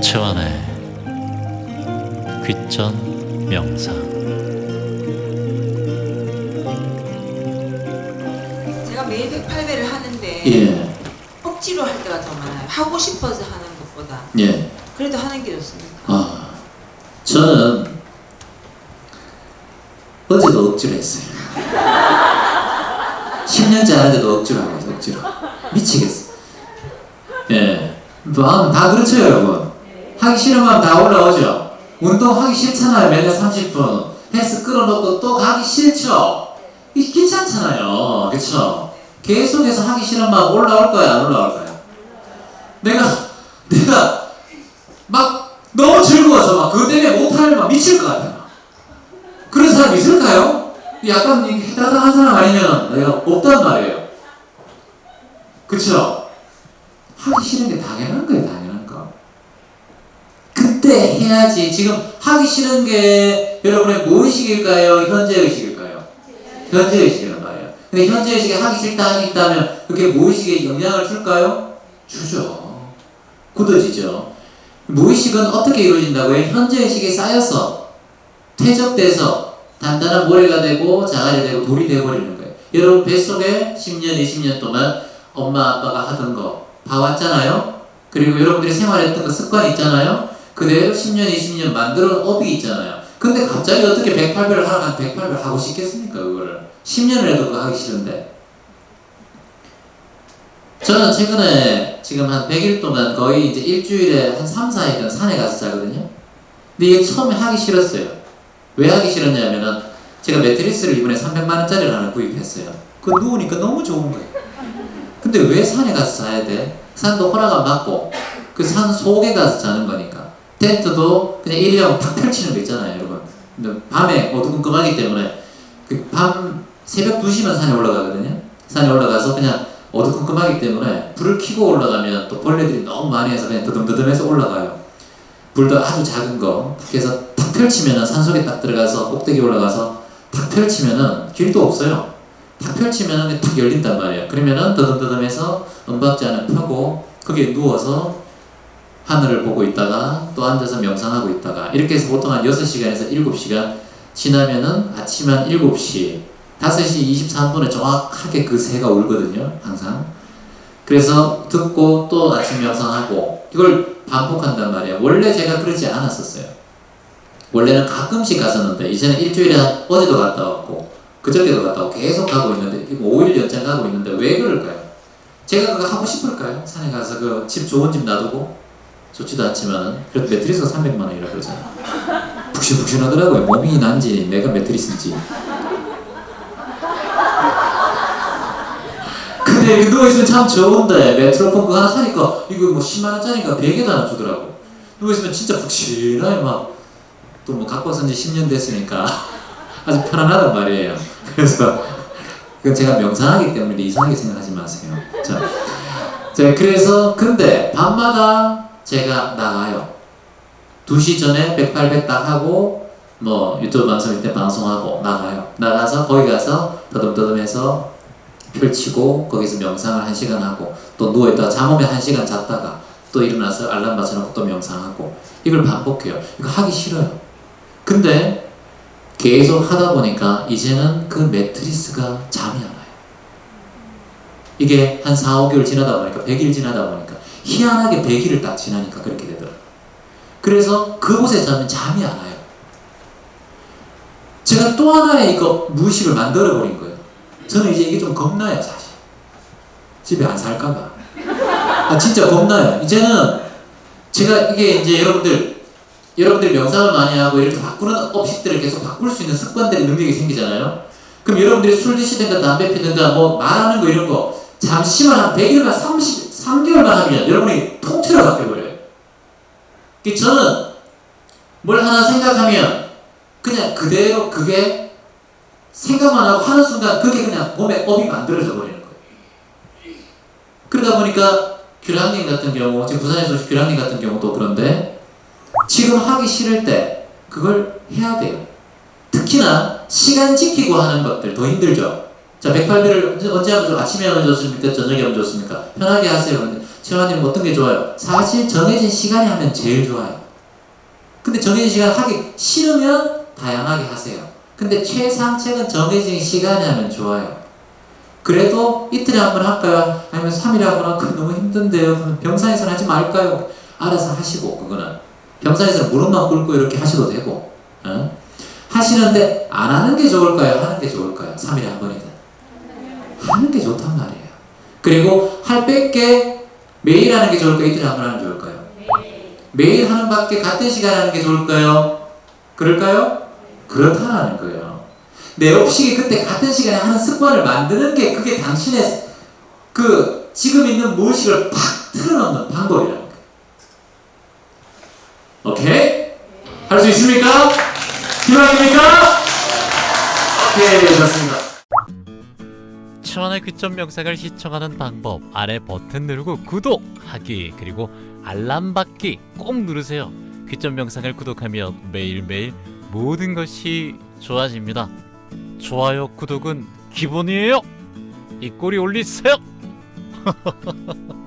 최원의 귀전 명상 제가 매일 108배를 하는데 예, 억지로 할 때가 더 많아요. 하고 싶어서 하는 것보다. 예. 그래도 하는 게 좋습니다. 아, 저는 어제도 억지로 했어요. 10년째 하는데도 억지로 하고 있어요, 억지로. 미치겠어. 예. 마음 다 그렇죠, 여러분. 하기 싫으면 다 올라오죠. 운동 하기 싫잖아요, 매달 30분. 헬스 끌어놓고 또 가기 싫죠. 이 귀찮잖아요, 그렇죠? 계속해서 하기 마음 올라올 거야, 안 올라올 거야? 내가, 내가 막 너무 즐거워서 막 그것 때문에 못하면 막 미칠 것 같아요. 그런 사람 있을까요? 약간 해다다한 사람 아니면 내가 없단 말이에요. 그쵸? 하기 싫은 게 당연한 거예요, 당연한 거. 그때 해야지. 지금 하기 싫은 게 여러분의 무의식일까요? 현재 의식일까요? 현재 의식이란 말이에요. 근데 현재 의식이 하기 싫다, 하기 싫다 하면 그게 무의식에 영향을 줄까요? 주죠. 굳어지죠. 무의식은 어떻게 이루어진다고요? 현재 의식이 쌓여서 퇴적돼서 단단한 모래가 되고 자갈이 되고 돌이 되어버리는 거예요. 여러분 뱃속에 10년, 20년 동안 엄마 아빠가 하던 거 봐왔잖아요. 그리고 여러분들이 생활했던 그 습관 있잖아요. 그대로 10년, 20년 만들어 놓은 업이 있잖아요. 근데 갑자기 어떻게 108배를 하라 한 108배를 하고 싶겠습니까? 그거를 10년을 해도 그거 하기 싫은데 저는 최근에 지금 한 100일 동안 거의 이제 일주일에 한 3, 4일간 산에 가서 자거든요. 근데 이게 처음에 하기 싫었어요. 왜 하기 싫었냐면은 제가 매트리스를 이번에 300만원짜리를 하나 구입했어요. 그거 누우니까 너무 좋은 거예요. 근데 왜 산에 가서 자야 돼? 산도 허락 안 받고 그 산 속에 가서 자는 거니까. 텐트도 그냥 일회용 탁 펼치는 거 있잖아요 여러분. 근데 밤에 어두컴컴하기 때문에 그 밤 새벽 2시만 산에 올라가거든요. 산에 올라가서 그냥 어두컴컴하기 때문에 불을 켜고 올라가면 또 벌레들이 너무 많이 해서 그냥 더듬더듬해서 올라가요. 불도 아주 작은 거. 그래서 탁 펼치면은 산속에 딱 들어가서 꼭대기 올라가서 탁 펼치면은 길도 없어요 탁 펼치면은 탁 열린단 말이에요. 그러면은 더듬더듬해서 은박지안을 펴고 거기에 누워서 하늘을 보고 있다가 또 앉아서 명상하고 있다가 이렇게 해서 보통 한 6시간에서 7시간 지나면은 아침 한 7시 5시 23분에 정확하게 그 새가 울거든요 항상. 그래서 듣고 또 아침 명상하고 이걸 반복한단 말이에요. 원래 제가 그러지 않았었어요. 원래는 가끔씩 갔었는데 이제는 일주일에 한 어제도 갔다 왔고 그저께도 갔다 왔고 계속 가고 있는데 이거 5일 연장 가고 있는데 왜 그럴까요? 제가 그거 하고 싶을까요? 산에 가서 그 집 좋은 집 놔두고 좋지도 않지만 그래도 매트리스가 300만 원이라 그러잖아. 푹신푹신하더라고요. 몸이 난지 내가 매트리스인지. 근데 이렇게 누워있으면 참 좋은데 메트로폰 그거 하나 사니까 이거 뭐 10만 원짜리가 100에도 하나 주더라고. 누워있으면 진짜 푹신하게 막 또 뭐 갖고 쓴지 10년 됐으니까 아주 편안하단 말이에요. 그래서 그건 제가 명상하기 때문에 이상하게 생각하지 마세요. 자, 자 그래서 근데 밤마다 제가 나가요. 2시 전에 108, 100딱 하고 뭐 유튜브 방송일 때 방송하고 나가요. 나가서 거기 가서 더듬더듬해서 펼치고 거기서 명상을 한 시간 하고 또 누워있다가 잠 오면 한 시간 잤다가 또 일어나서 알람 맞춰놓고 또 명상하고 이걸 반복해요. 이거 하기 싫어요. 근데 계속 하다 보니까 이제는 그 매트리스가 잠이 안 와요. 이게 한 4, 5개월 지나다 보니까 100일 지나다 보니까 희한하게 100일을 딱 지나니까 그렇게 되더라고요. 그래서 그곳에 자면 잠이 안 와요. 제가 또 하나의 이거 무의식을 만들어 버린 거예요. 저는 이제 이게 좀 겁나요, 사실. 집에 안 살까봐. 아, 진짜 겁나요. 이제는 제가 이게 이제 여러분들 여러분들이 명상을 많이 하고 이렇게 바꾸는 업식들을 계속 바꿀 수 있는 습관들의 능력이 생기잖아요. 그럼 여러분들이 술 드시든가 담배 피든가 뭐 말하는 거 이런 거 잠시만 한 100일만 30, 3개월만 하면 여러분이 통째로 바뀌어버려요. 그 저는 뭘 하나 생각하면 그냥 그대로 그게 생각만 하고 하는 순간 그게 그냥 몸에 업이 만들어져 버리는 거예요. 그러다 보니까 규랑님 같은 경우, 지금 부산에서 규랑님 같은 경우도 그런데 지금 하기 싫을 때 그걸 해야 돼요. 특히나 시간 지키고 하는 것들 더 힘들죠. 자, 108배를 언제 하면 좋 아침에 하면 좋습니까? 저녁에 하면 좋습니까? 편하게 하세요. 근데 최원님 어떤 게 좋아요? 사실 정해진 시간에 하면 제일 좋아요. 근데 정해진 시간 하기 싫으면 다양하게 하세요. 근데 최상책은 정해진 시간에 하면 좋아요. 그래도 이틀에 한 번 할까요? 아니면 3일에 한 번 할까요? 너무 힘든데요. 병상에서는 하지 말까요? 알아서 하시고 그거는 병상에서는 무릎만 꿇고 이렇게 하셔도 되고 어? 하시는데 안 하는 게 좋을까요? 하는 게 좋을까요? 3일에 한 번이든 하는 게 좋단 말이에요. 그리고 할 뺄게 매일 하는 게 좋을까요? 이틀에 한 번 하는 게 좋을까요? 매일 하는 밖에 같은 시간에 하는 게 좋을까요? 그럴까요? 그렇다는 거예요. 내 업식이 그때 같은 시간에 하는 습관을 만드는 게 그게 당신의 그 지금 있는 무의식을 팍 틀어놓는 방법이라는 거예요. 오케이? 있습니까? 희망입니까? 오케이, 좋습니다. 천원의 귀점 영상을 시청하는 방법 아래 버튼 누르고 구독하기 그리고 알람 받기 꼭 누르세요. 귀점 영상을 구독하면 매일매일 모든 것이 좋아집니다. 좋아요, 구독은 기본이에요. 이 꼬리 올리세요.